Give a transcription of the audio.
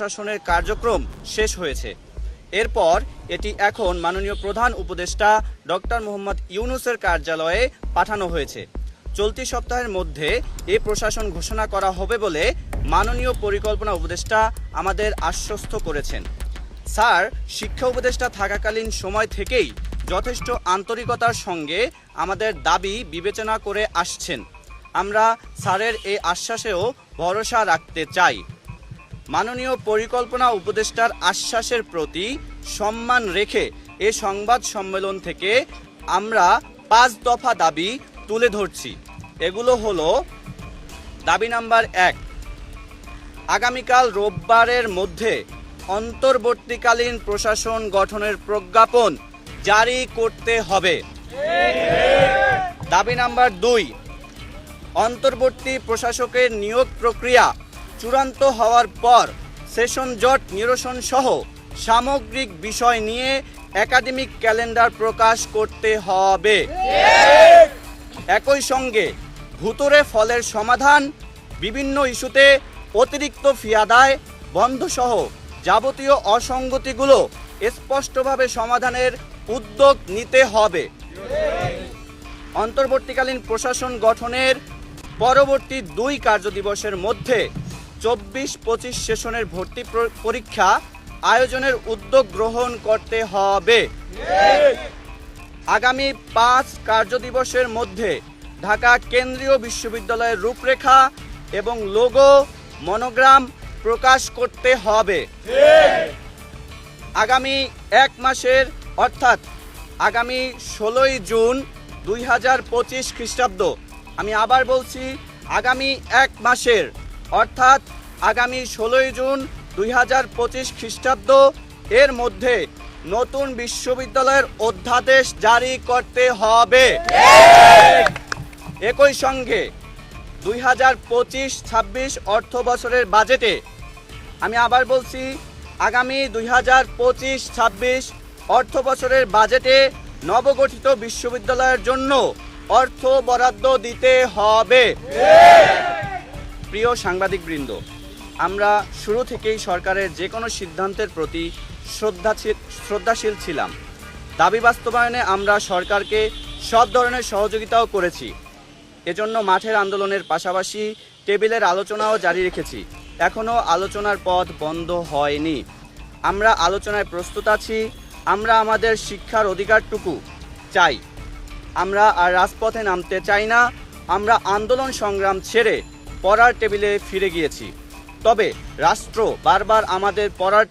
প্রশাসনের কার্যক্রম শেষ হয়েছে। এরপর এটি এখন মাননীয় প্রধান উপদেষ্টা ডক্টর মোহাম্মদ ইউনুসের কার্যালয়ে পাঠানো হয়েছে। চলতি সপ্তাহের মধ্যে এ প্রশাসন ঘোষণা করা হবে বলে মাননীয় পরিকল্পনা উপদেষ্টা আমাদের আশ্বস্ত করেছেন। স্যার, শিক্ষা উপদেষ্টা থাকাকালীন সময় থেকেই যথেষ্ট আন্তরিকতার সঙ্গে আমাদের দাবি বিবেচনা করে আসছেন। আমরা স্যারের এই আশ্বাসেও ভরসা রাখতে চাই। মাননীয় পরিকল্পনা উপদেষ্টার আশ্বাসের প্রতি সম্মান রেখে এ সংবাদ সম্মেলন থেকে আমরা পাঁচ দফা দাবি তুলে ধরছি। এগুলো হলো, দাবি নাম্বার এক, আগামীকাল রোববারের মধ্যে অন্তর্বর্তীকালীন প্রশাসন গঠনের প্রজ্ঞাপন জারি করতে হবে। দাবি নাম্বার দুই, অন্তর্বর্তী প্রশাসকের নিয়োগ প্রক্রিয়া চূড়ান্ত হওয়ার পর সেশন জট নিরসন সহ সামগ্রিক বিষয় নিয়ে একাডেমিক ক্যালেন্ডার প্রকাশ করতে হবে। একই সঙ্গে ভুতুরে ফলের সমাধান, বিভিন্ন ইস্যুতে অতিরিক্ত ফি আদায় বন্ধসহ যাবতীয় অসঙ্গতিগুলো স্পষ্টভাবে সমাধানের উদ্যোগ নিতে হবে। অন্তর্বর্তীকালীন প্রশাসন গঠনের পরবর্তী দুই কার্যদিবসের মধ্যে চব্বিশ পঁচিশ সেশনের ভর্তি পরীক্ষা আয়োজনের উদ্যোগ গ্রহণ করতে হবে। আগামী পাঁচ কার্যদিবসের মধ্যে ঢাকা কেন্দ্রীয় বিশ্ববিদ্যালয়ের রূপরেখা এবং লোগো, মনোগ্রাম প্রকাশ করতে হবে। আগামী এক মাসের, অর্থাৎ আগামী ষোলোই জুন দুই হাজার পঁচিশ খ্রিস্টাব্দ। আমি আবার বলছি, আগামী এক মাসের অর্থাৎ আগামী ষোলোই জুন দুই হাজার পঁচিশ খ্রিস্টাব্দ, এর মধ্যে নতুন বিশ্ববিদ্যালয়ের অধ্যাদেশ জারি করতে হবে। একই সঙ্গে দুই হাজার পঁচিশ ছাব্বিশ অর্থ বছরের বাজেটে আমি আবার বলছি, আগামী দুই হাজার পঁচিশ ছাব্বিশ অর্থ বছরের বাজেটে নবগঠিত বিশ্ববিদ্যালয়ের জন্য অর্থ বরাদ্দ দিতে হবে। প্রিয় সাংবাদিকবৃন্দ, আমরা শুরু থেকেই সরকারের যে কোনো সিদ্ধান্তের প্রতি শ্রদ্ধাশীল শ্রদ্ধাশীল ছিলাম। দাবি বাস্তবায়নে আমরা সরকারকে সব ধরনের সহযোগিতাও করেছি। এজন্য মাঠের আন্দোলনের পাশাপাশি টেবিলের আলোচনাও জারি রেখেছি। এখনও আলোচনার পথ বন্ধ হয়নি। আমরা আলোচনায় প্রস্তুত আছি, আমরা আমাদের শিক্ষার অধিকারটুকু চাই। আমরা আর রাজপথে নামতে চাই না, আমরা আন্দোলন সংগ্রাম ছেড়ে পড়ার টেবিলে ফিরে গিয়েছি। তবে রাষ্ট্র বারবার আমাদের পড়ার